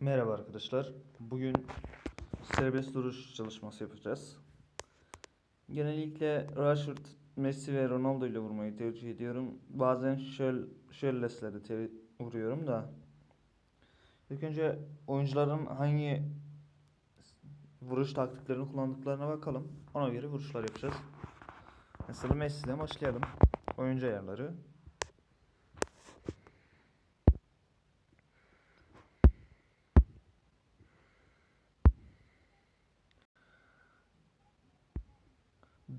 Merhaba arkadaşlar. Bugün serbest duruş çalışması yapacağız. Genellikle Rashford, Messi ve Ronaldo ile vurmayı tercih ediyorum. Bazen de te- vuruyorum da. İlk önce oyuncuların hangi vuruş taktiklerini kullandıklarına bakalım. Ona göre vuruşlar yapacağız. Mesela Messi ile başlayalım. Oyuncu ayarları.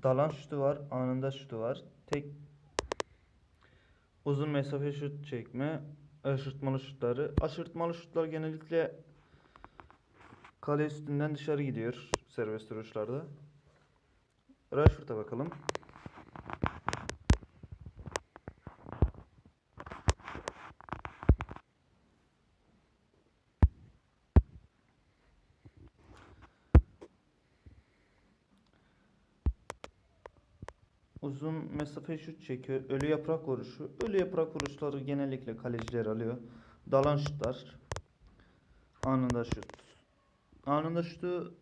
Dalan şutu var, anında şutu var. Tek uzun mesafe şut çekme, aşırtmalı şutları. Aşırtmalı şutlar genellikle kale üstünden dışarı gidiyor serbest vuruşlarda. Rashford'a bakalım. Uzun mesafe şut çekiyor. Ölü yaprak vuruşu. Ölü yaprak vuruşları genellikle kaleciler alıyor. Dalan şutlar. Anında şut. Anında şutu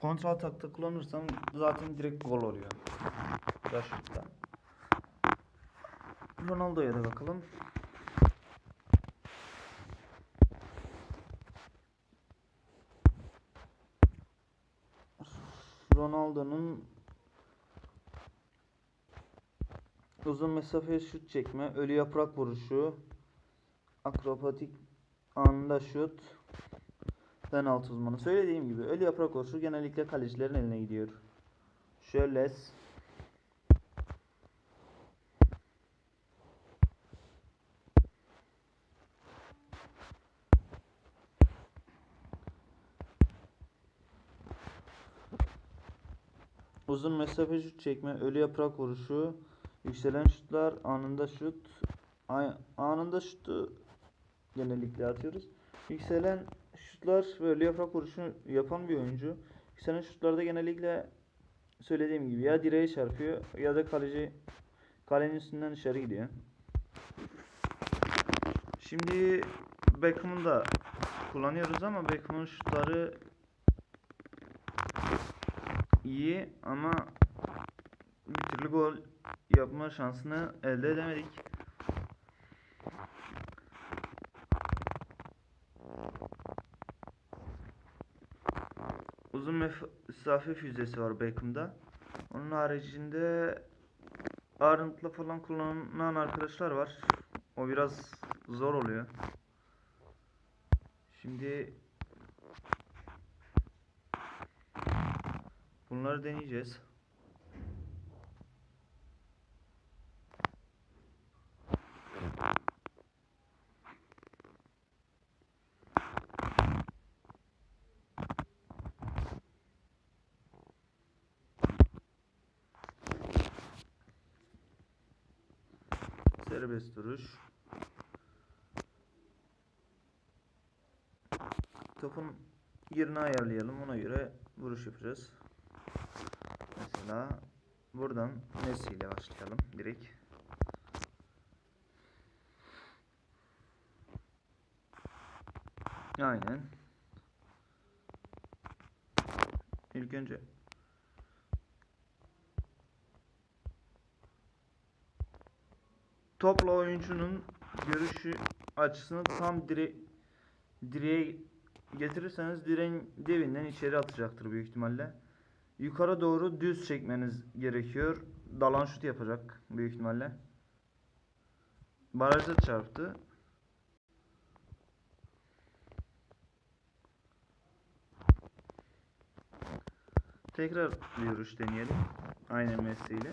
kontra atakta kullanırsam zaten direkt gol oluyor. Rashford'da. Ronaldo'ya da bakalım. Ronaldo'nun Uzun mesafe şut çekme, ölü yaprak vuruşu, akrobatik anında şut, penaltı uzmanı. Söylediğim gibi ölü yaprak vuruşu genellikle kalecilerin eline gidiyor. Şöles. Uzun mesafe şut çekme, ölü yaprak vuruşu, yükselen şutlar, anında şut, anında şutu genellikle atıyoruz. Yükselen şutlar ölü yaprak vuruşu yapan bir oyuncu. Yükselen şutlarda genellikle söylediğim gibi ya direğe çarpıyor ya da kaleci kalenin üstünden dışarı gidiyor. Şimdi Beckham'ı da kullanıyoruz ama Beckham'ın şutları iyi ama türlü gol yapma şansını elde edemedik. Uzun mesafe füzesi var Beckham'da. Onun haricinde Arnold'la falan kullanılan arkadaşlar var. O biraz zor oluyor. Şimdi bunları deneyeceğiz. Serbest duruş. Topun yerini ayarlayalım. Ona göre vuruş yapacağız. Mesela buradan Messi ile başlayalım direkt. Aynen. İlk önce topla oyuncunun görüşü açısını tam dire direğe getirirseniz direğin devinden içeri atacaktır büyük ihtimalle. Yukarı doğru düz çekmeniz gerekiyor. Dalan şut yapacak büyük ihtimalle. Barajda çarptı. Tekrar bir vuruş deneyelim. Aynı Messi ile.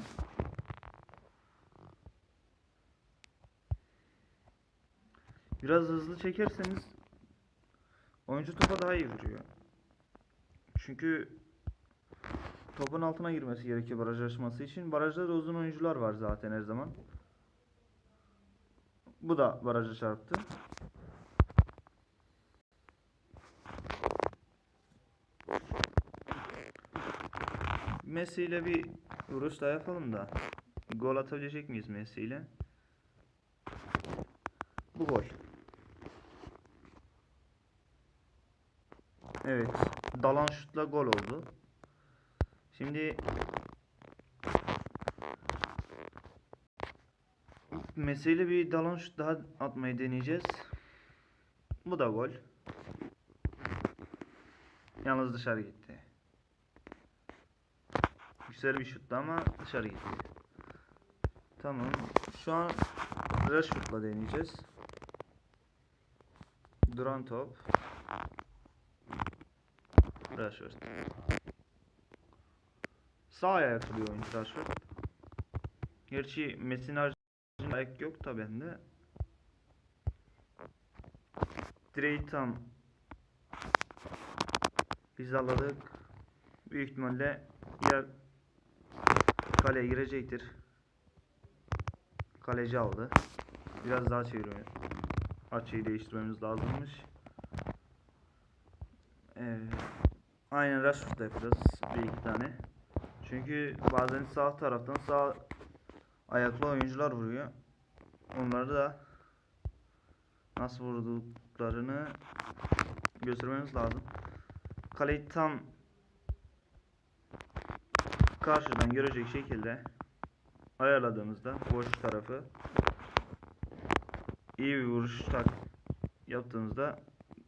Biraz hızlı çekerseniz oyuncu topa daha iyi vuruyor. Çünkü topun altına girmesi gerekiyor baraj aşması için. Barajda da uzun oyuncular var zaten her zaman. Bu da baraja çarptı. Messi ile bir vuruş daha yapalım da. Gol atabilecek miyiz Messi ile? Bu gol. Evet. Dalan şutla gol oldu. Şimdi mesele bir dalan şut daha atmayı deneyeceğiz. Bu da gol. Yalnız dışarı gitti. Güzel bir şuttu ama dışarı gitti. Tamam. Şu an Rashford'la deneyeceğiz. Duran top. Rashford. Sağ ayaklı bir oyuncu Rashford. Gerçi Messi'nin haricinde ayak yok da bende. Direği tam hizaladık. Büyük ihtimalle yer kaleye girecektir. Kaleci aldı. Biraz daha çeviriyor. Açıyı değiştirmemiz lazımmış. Evet. Aynen Rashford'da yapacağız bir iki tane. Çünkü bazen sağ taraftan sağ ayaklı oyuncular vuruyor. Onları da nasıl vurduklarını göstermemiz lazım. Kaleyi tam karşıdan görecek şekilde ayarladığımızda boş tarafı iyi bir vuruş tak yaptığımızda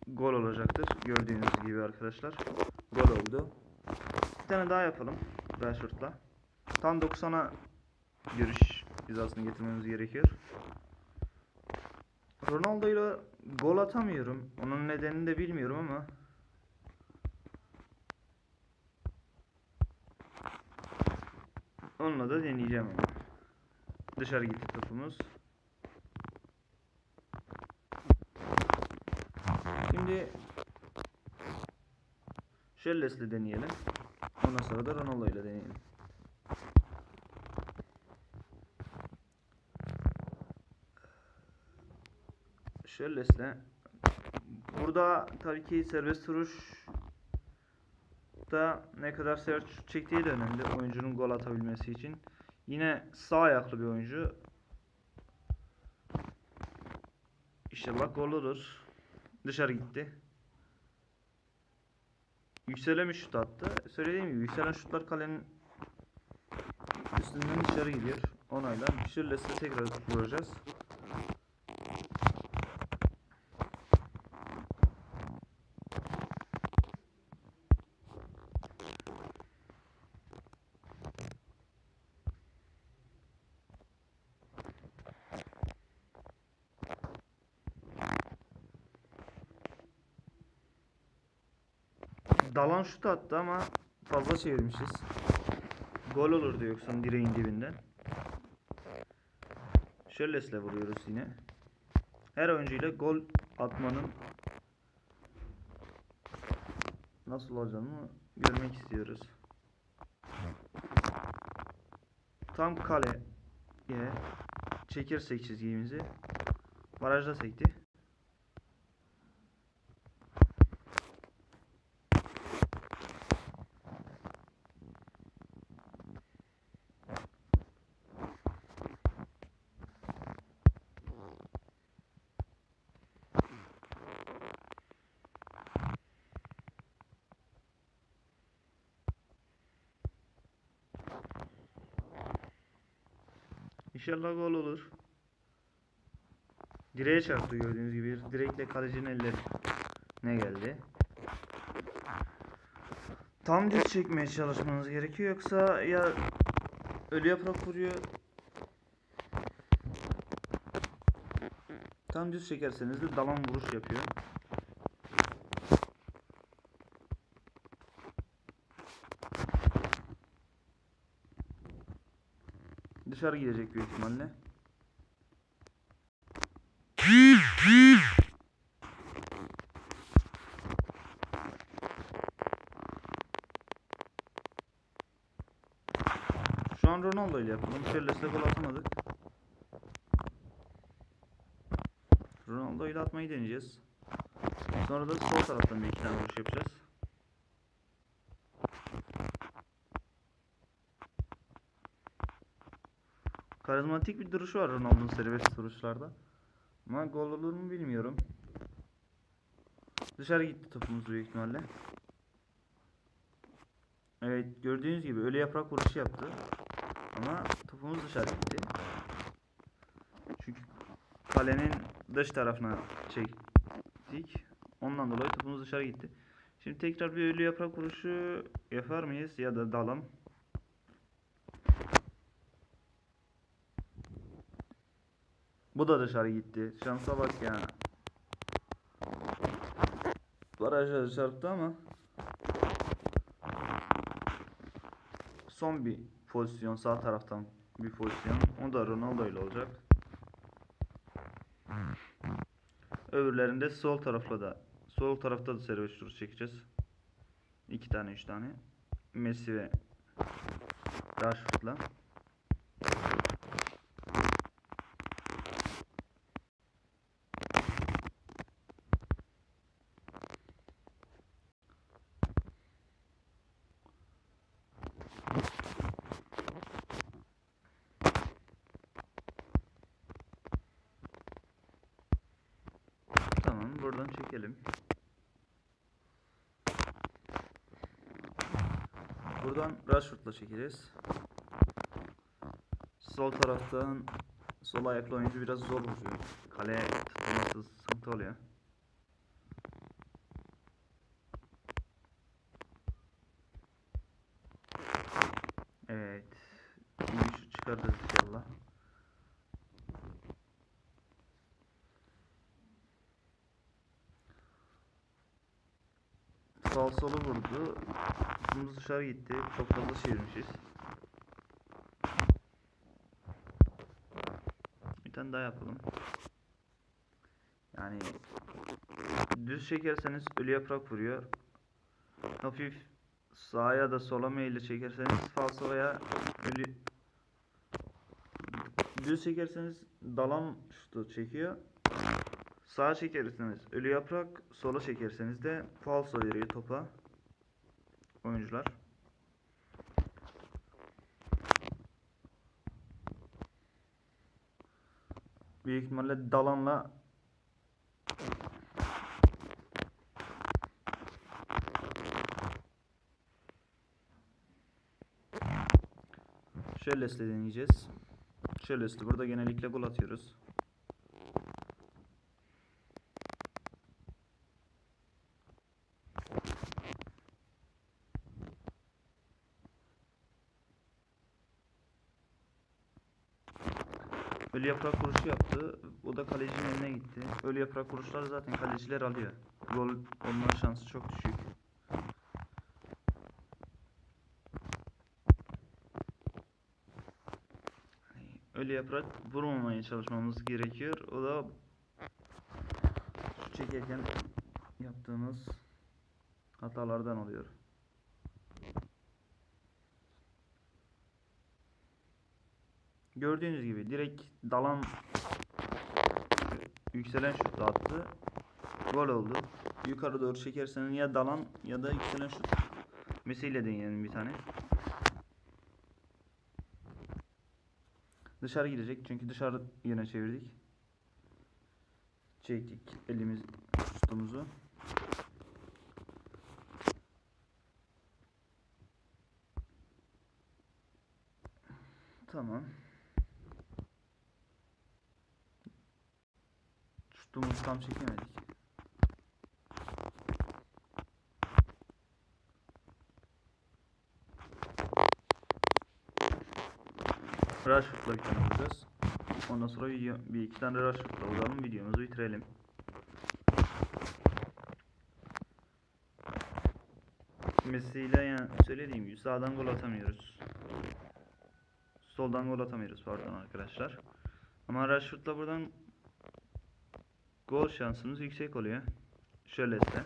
gol olacaktır. Gördüğünüz gibi arkadaşlar. Gol oldu. Bir tane daha yapalım Rashford'la. Tam 90'a görüş hizasını getirmemiz gerekiyor. Ronaldo ile gol atamıyorum. Onun nedenini de bilmiyorum ama Onunla da deneyeceğim ama. Dışarı gitti topumuz. Şimdi Şelles'le deneyelim. Ondan sonra da Ronaldo ile deneyelim. Şelles'le Burada tabii ki serbest vuruş da ne kadar sert şut çektiği de önemli oyuncunun gol atabilmesi için. Yine sağ ayaklı bir oyuncu. İnşallah gol olur. Dışarı gitti. Yükselen bir şut attı. Söylediğim gibi yükselen şutlar kalenin üstünden dışarı gidiyor. Onayla. Şirles'e tekrar vuracağız. Dalan şut attı ama fazla çevirmişiz. Gol olurdu yoksa direğin dibinden. Şöylesle vuruyoruz yine. Her oyuncuyla gol atmanın nasıl olacağını görmek istiyoruz. Tam kaleye çekersek çizgimizi barajda sekti. İnşallah gol olur. Direğe çarptı gördüğünüz gibi. Direkle kalecinin elleri ne geldi. Tam düz çekmeye çalışmanız gerekiyor yoksa ya ölü yaprak vuruyor. Tam düz çekerseniz de dalan vuruş yapıyor. Dışarı gidecek büyük ihtimalle. Şu an Ronaldo ile yapalım. Şerles'le gol atamadık. Ronaldo ile atmayı deneyeceğiz. Sonra da sol taraftan bir iki tane vuruş yapacağız. Karizmatik bir duruşu var Ronaldo'nun serbest vuruşlarda. Ama gol olur mu bilmiyorum. Dışarı gitti topumuz büyük ihtimalle. Evet gördüğünüz gibi ölü yaprak vuruşu yaptı. Ama topumuz dışarı gitti. Çünkü kalenin dış tarafına çektik. Ondan dolayı topumuz dışarı gitti. Şimdi tekrar bir ölü yaprak vuruşu yapar mıyız ya da dalam? Bu da dışarı gitti. Şansa bak ya. Barajda çarptı ama son bir pozisyon sağ taraftan bir pozisyon. O da Ronaldo ile olacak. Öbürlerinde sol tarafla da sol tarafta da serbest vuruş çekeceğiz. İki tane üç tane. Messi ve Rashford'la. Tamam buradan çekelim. Buradan Rashford'la çekeceğiz. Sol taraftan sol ayaklı oyuncu biraz zor vuruyor. Kaleye tutulması sıkıntı oluyor. Evet. İyi bir şut çıkarırız inşallah. Sağ solu vurdu. Topumuz dışarı gitti. Çok fazla çevirmişiz. Bir tane daha yapalım. Yani düz çekerseniz ölü yaprak vuruyor. Hafif sağa da sola meyilli çekerseniz falso veya ölü düz çekerseniz dalan şutu çekiyor. Sağa çekerseniz ölü yaprak, sola çekerseniz de falso veriyor topa oyuncular. Büyük ihtimalle dalanla Şöylesle deneyeceğiz. Şöylesle burada genellikle gol atıyoruz. Ölü yaprak vuruşu yaptı. O da kalecinin eline gitti. Ölü yaprak vuruşları zaten kaleciler alıyor. Gol olma şansı çok düşük. Ölü yaprak vurmamaya çalışmamız gerekiyor. O da şu çekerken yaptığımız hatalardan oluyor. Gördüğünüz gibi direkt dalan yükselen şut attı. Gol oldu. Yukarı doğru çekerseniz ya dalan ya da yükselen şut. Mesele deneyelim bir tane. Dışarı gidecek çünkü dışarı yine çevirdik. Çektik elimiz şutumuzu. Tamam. Şutumuzu tam çekemedik. Rashford'la bir tane vuracağız. Ondan sonra video, bir iki tane Rashford'la vuralım. Videomuzu bitirelim. Messi ile yani söylediğim gibi sağdan gol atamıyoruz. Soldan gol atamıyoruz pardon arkadaşlar. Ama Rashford'la buradan gol şansımız yüksek oluyor. Şöyle ise.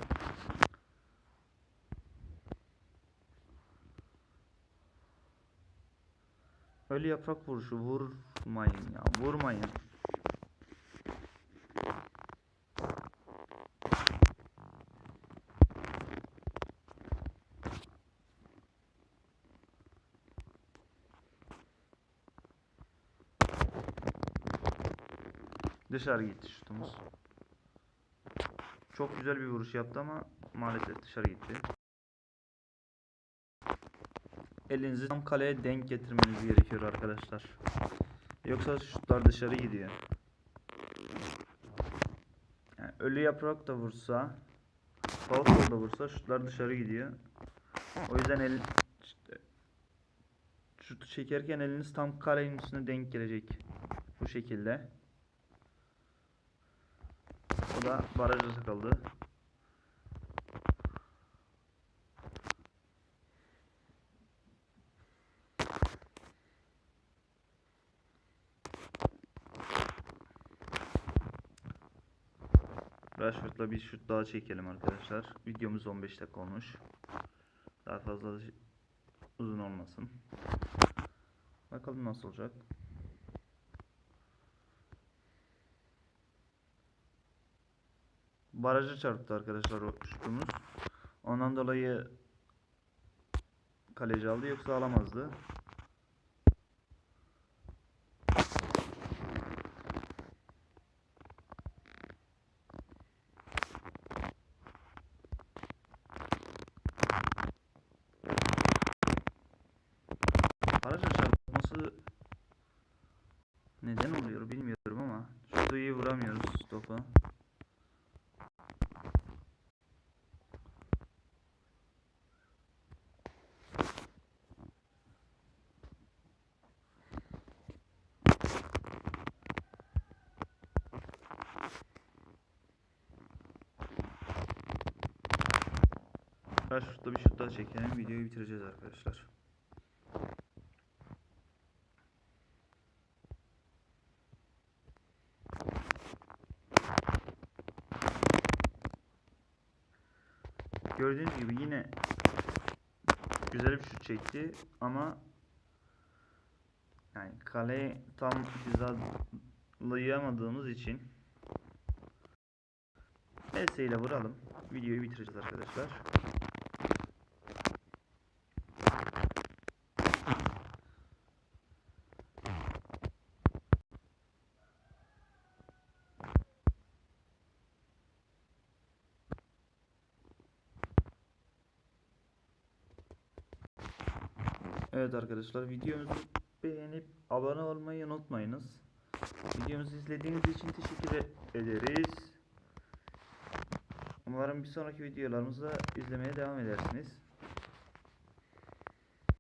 Öyle yaprak vuruşu vurmayın ya vurmayın. Dışarı gitti şutumuz. Çok güzel bir vuruş yaptı ama maalesef dışarı gitti. Elinizi tam kaleye denk getirmeniz gerekiyor arkadaşlar. Yoksa şutlar dışarı gidiyor. Yani ölü yaprak da vursa, falso da vursa şutlar dışarı gidiyor. O yüzden el şutu çekerken eliniz tam kalenin üstüne denk gelecek. Bu şekilde. Da barajda takıldı. Rashford'la bir şut daha çekelim arkadaşlar. Videomuz 15 dakika olmuş. Daha fazla uzun olmasın. Bakalım nasıl olacak. Barajı çarptı arkadaşlar o şutumuz. Ondan dolayı kaleci aldı yoksa alamazdı. Barajı çarpması neden oluyor bilmiyorum ama şutu iyi vuramıyoruz topa. Rashford'da bir şut daha çekelim. Videoyu bitireceğiz arkadaşlar. Gördüğünüz gibi yine güzel bir şut çekti ama yani kaleye tam hizalayamadığımız için PS ile vuralım. Videoyu bitireceğiz arkadaşlar. Evet arkadaşlar videomuzu beğenip abone olmayı unutmayınız. Videomuzu izlediğiniz için teşekkür ederiz. Umarım bir sonraki videolarımızda izlemeye devam edersiniz.